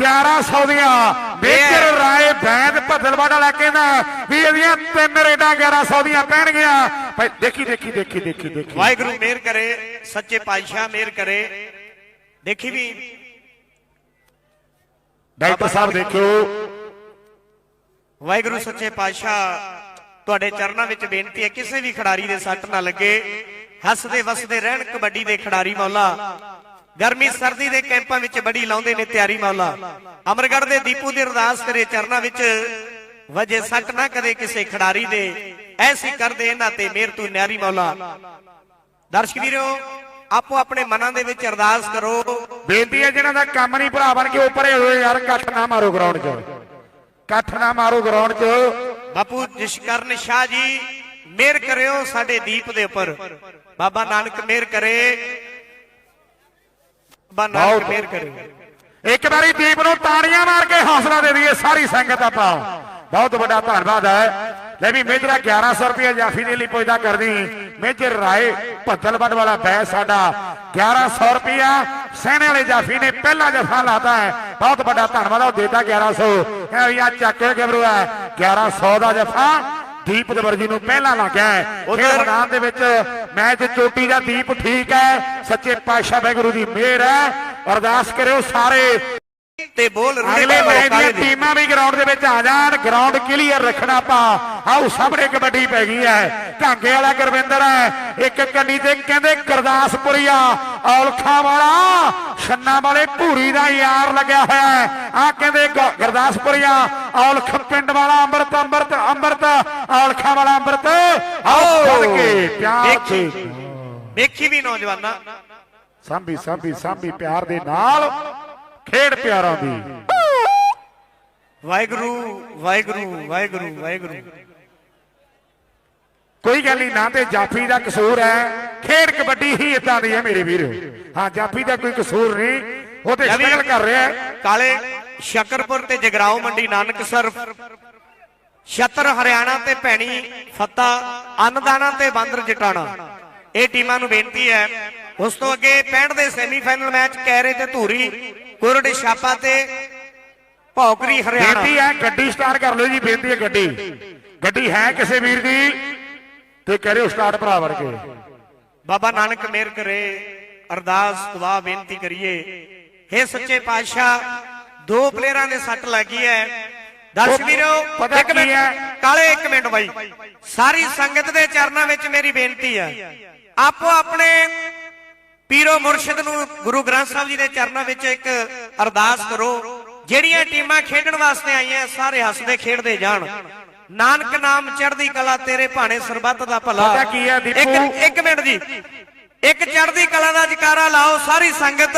1100 ਦੀਆਂ ਮੇਜਰ ਰਾਏ ਬੈਂਦ ਭੱਦਲਵਾੜਾ ਲੈ ਕੇ ਨਾ ਵੀ ਇਹਦੀਆਂ ਤਿੰਨ ਰੇਡਾਂ 1100 ਦੀਆਂ ਪੈਣਗੀਆਂ। ਭਾਈ ਦੇਖੀ ਦੇਖੀ ਦੇਖੀ ਦੇਖੀ ਦੇਖੀ। ਵਾਹਿਗੁਰੂ ਮਿਹਰ ਕਰੇ ਸੱਚੇ ਪਾਤਸ਼ਾਹ ਮਿਹਰ ਕਰੇ। ਦੇਖੀ ਵੀ। ਡਾਕਟਰ ਸਾਹਿਬ ਦੇਖਿਓ। ਵਾਹਿਗੁਰੂ ਸੱਚੇ ਪਾਤਸ਼ਾਹ ਤੁਹਾਡੇ ਚਰਨਾਂ ਵਿੱਚ ਬੇਨਤੀ ਹੈ ਕਿਸੇ ਵੀ ਖਿਡਾਰੀ ਦੇ ਸੱਟ ਨਾ ਲੱਗੇ। ਹੱਸਦੇ ਵਸਦੇ ਰਹਿਣ ਕਬੱਡੀ ਦੇ ਖਿਡਾਰੀ ਮੌਲਾ। ਗਰਮੀ ਸਰਦੀ ਦੇ ਕੈਂਪਾਂ ਵਿੱਚ ਬੜੀ ਲਾਉਂਦੇ ਨੇ ਤਿਆਰੀ ਮੌਲਾ। ਅਮਰਗੜ੍ਹ ਦੇ ਦੀਪੂ ਦੀ ਅਰਦਾਸ ਕਰੇ ਚਰਨਾਂ ਵਿੱਚ ਵਜੇ ਸੱਟ ਨਾ ਕਦੇ ਕਿਸੇ ਖਿਡਾਰੀ ਦੇ। ਐਸੀ ਕਰਦੇ ਇਹਨਾਂ ਤੇ ਮਿਹਰ ਤੂੰ ਨਿਆਰੀ ਮੌਲਾ। ਦਰਸ਼ਕ ਵੀਰੋ ਆਪੋ ਆਪਣੇ ਮਨਾਂ ਦੇ ਵਿੱਚ ਅਰਦਾਸ ਕਰੋ। ਬੇਨਤੀ ਹੈ ਜਿਹਨਾਂ ਦਾ ਕੰਮ ਨਹੀਂ ਭਰਾ ਬਣ ਕੇ ਉੱਪਰੇ ਹੋਏ ਯਾਰ ਇਕੱਠ ਨਾ ਮਾਰੋ ਗਰਾਊਂਡ 'ਚ। ਇਕੱਠ ਨਾ ਮਾਰੋ ਗਰਾਊਂਡ 'ਚ। ਬਾਪੂ ਜਸ਼ਕਰਨ ਸ਼ਾਹ ਜੀ ਮਿਹਰ ਕਰਿਓ ਸਾਡੇ ਦੀਪ ਦੇ ਉੱਪਰ। ਬਾਬਾ ਨਾਨਕ ਮਿਹਰ ਕਰੇ। ਬਹੁਤ। ਮਿਹਰ ਕਰੇ ਇੱਕ ਵਾਰੀ ਦੀਪ ਨੂੰ ਤਾੜੀਆਂ ਮਾਰ ਕੇ ਹੌਸਲਾ ਦੇ ਦਈਏ ਸਾਰੀ ਸੰਗਤ ਆਪਾਂ। ਬਹੁਤ ਵੱਡਾ ਧੰਨਵਾਦ ਹੈ। ਲੈ ਵੀ ਮੇਜਰਾ 1100 ਰੁਪਏ ਜਾਫੀ ਦੇ ਲਈ ਪੁੱਜਦਾ ਕਰਦੀ ਮੇਜਰ ਰਾਏ ਭੱਦਲਵੜ ਵਾਲਾ ਬੈ ਸਾਡਾ। 1100 ਰੁਪਿਆ ਸੈਨੇ ਵਾਲੇ ਜਾਫੀ ਨੇ ਪਹਿਲਾ ਜਫਾ ਲਾਤਾ ਹੈ। ਬਹੁਤ ਵੱਡਾ ਧੰਨਵਾਦ ਉਹ ਦੇਤਾ 1100 ਹੈ ਵੀ ਆ ਚੱਕ ਕੇ ਗਬਰੂ ਹੈ 1100 ਦਾ ਜਫਾ ਦੀਪ ਦਵਰ ਜੀ ਨੂੰ ਪਹਿਲਾਂ ਲੱਗਿਆ ਹੈ। ਉਧਰ ਮੈਦਾਨ ਦੇ ਵਿੱਚ ਮੈਚ ਚੋਟੀ ਦਾ ਦੀਪ ਠੀਕ ਹੈ। ਸੱਚੇ ਪਾਤਸ਼ਾਹ ਵਾਹਿਗੁਰੂ ਦੀ ਮਿਹਰ ਹੈ। ਅਰਦਾਸ ਕਰਿਓ ਸਾਰੇ। ਤੇ ਬੋਲ ਅਗਲੇ ਮੈਚ ਦੀਆਂ ਟੀਮਾਂ ਵੀ ਗਰਾਊਂਡ ਦੇ ਵਿੱਚ ਆ ਜਾਣ ਗਰਾਊਂਡ ਕਲੀਅਰ ਰੱਖਣਾ ਆਪਾਂ। ਆਓ ਸਾਹਮਣੇ ਕਬੱਡੀ ਪੈ ਗਈ ਹੈ। ਢਾਂਗੇ ਵਾਲਾ ਗੁਰਵਿੰਦਰ ਹੈ। ਇੱਕ ਕੰਨੀ ਤੇ ਕਹਿੰਦੇ ਗੁਰਦਾਸਪੁਰੀਆ ਔਲਖਾਂ ਵਾਲਾ ਛੰਨਾ ਵਾਲੇ ਭੂਰੀ ਦਾ ਯਾਰ ਲੱਗਿਆ ਹੋਇਆ ਹੈ। ਆ ਕਹਿੰਦੇ ਗੁਰਦਾਸਪੁਰੀਆ ਔਲਖ ਪਿੰਡ ਵਾਲਾ ਅੰਮ੍ਰਿਤ ਅੰਮ੍ਰਿਤ ਅੰਮ੍ਰਿਤ। ਔਲਖਾਂ ਵਾਲਾ ਅੰਮ੍ਰਿਤ। ਆਓ ਚੱਲ ਕੇ ਪਿਆਰ ਦੇਖੀ ਵੀ ਨੌਜਵਾਨਾਂ। ਸਾਂਭੀ ਸਾਂਭੀ ਸਾਂਭੀ ਪਿਆਰ ਦੇ ਨਾਲ। ਖੇਡ ਪਿਆਰਾਂ ਦੀ। ਵਾਹਿਗੁਰੂ ਵਾਹਿਗੁਰੂ ਵਾਹਿਗੁਰੂ ਵਾਹਿਗੁਰੂ। ਕੋਈ ਗੱਲ ਨਹੀਂ ਨਾ ਤੇ ਜਾਫੀ ਦਾ ਕਸੂਰ ਹੈ। ਖੇਡ ਕਬੱਡੀ ਹੀ ਇਦਾਂ ਦੀ ਹੈ ਮੇਰੇ ਵੀਰ। ਹਾਂ ਜਾਫੀ ਦਾ ਕੋਈ ਕਸੂਰ ਨਹੀਂ। ਉਹ ਤੇ ਲੈ ਵੀ ਸਟਰਗਲ ਕਰ ਰਿਹਾ ਕਾਲੇ ਸ਼ਕਰਪੁਰ ਤੇ ਜਗਰਾਉ ਮੰਡੀ ਨਾਨਕ ਸਰਫ ਛਤਰ ਹਰਿਆਣਾ ਤੇ ਭੈਣੀ ਫੱਤਾ ਅੰਨਦਾਨਾ ਤੇ ਬਾਂਦਰ ਜਟਾਣਾ। ਇਹ ਟੀਮਾਂ ਨੂੰ ਬੇਨਤੀ ਹੈ ਉਸ ਤੋਂ ਅੱਗੇ 65 ਦੇ ਸੈਮੀਫਾਈਨਲ ਮੈਚ ਕੈਰੇ ਤੇ ਧੂਰੀ। ਕੁਰੜ ਛਾਪਾ ਤੇ ਭੌਕਰੀ ਹਰਿਆਣਾ। ਬੇਨਤੀ ਹੈ ਗੱਡੀ ਸਟਾਰਟ ਕਰ ਲਓ ਜੀ ਬੇਨਤੀ ਹੈ ਗੱਡੀ। ਗੱਡੀ ਹੈ ਕਿਸੇ ਵੀਰ ਦੀ ਤੇ ਕਰਿਓ ਸਟਾਰਟ ਭਰਾ ਵਰਗੇ। ਬਾਬਾ ਨਾਨਕ ਮਿਹਰ ਕਰੇ ਅਰਦਾਸ ਦੁਆ ਬੇਨਤੀ ਕਰੀਏ। हे ਸੱਚੇ ਪਾਤਸ਼ਾਹ ਦੋ ਪਲੇਅਰਾਂ ਦੇ ਸੱਟ ਲੱਗੀ ਹੈ। ਦਰਸ਼ਕ ਵੀਰੋ ਇੱਕ ਮਿੰਟ? ਕਾਲੇ ਇੱਕ ਮਿੰਟ ਬਾਈ। ਸਾਰੀ ਸੰਗਤ ਦੇ ਚਰਨਾਂ ਵਿੱਚ ਮੇਰੀ ਬੇਨਤੀ ਹੈ। ਆਪੋ ਆਪਣੇ ਪੀਰੋ ਮੁਰਸ਼ਿਦ ਨੂੰ ਗੁਰੂ ਗ੍ਰੰਥ ਸਾਹਿਬ ਜੀ ਦੇ ਚਰਨਾਂ ਵਿੱਚ ਇੱਕ ਅਰਦਾਸ ਕਰੋ ਜਿਹੜੀਆਂ ਟੀਮਾਂ ਖੇਡਣ ਵਾਸਤੇ ਆਈਆਂ ਸਾਰੇ ਹੱਸਦੇ ਖੇਡਦੇ ਜਾਣ। ਨਾਨਕ ਨਾਮ ਚੜ੍ਹਦੀ ਕਲਾ ਤੇਰੇ ਭਾਣੇ ਸਰਬੱਤ ਦਾ ਭਲਾ। ਪਤਾ ਕੀ ਹੈ ਦੀਪੂ? ਇੱਕ ਇੱਕ ਮਿੰਟ ਜੀ। ਇੱਕ ਚੜ੍ਹਦੀ ਕਲਾ ਦਾ ਜਕਾਰਾ ਲਾਓ ਸਾਰੀ ਸੰਗਤ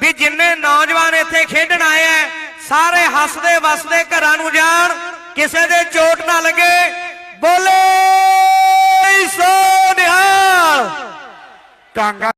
ਵੀ ਜਿੰਨੇ ਨੌਜਵਾਨ ਇੱਥੇ ਖੇਡਣ ਆਏ ਐ ਸਾਰੇ ਹੱਸਦੇ ਵਸਦੇ ਘਰਾਂ ਨੂੰ ਜਾਣ ਕਿਸੇ ਦੇ ਚੋਟ ਨਾ ਲੱਗੇ। ਬੋਲੇ ਸੋ ਨਿਹਾਲ ਕਾਂਗਾ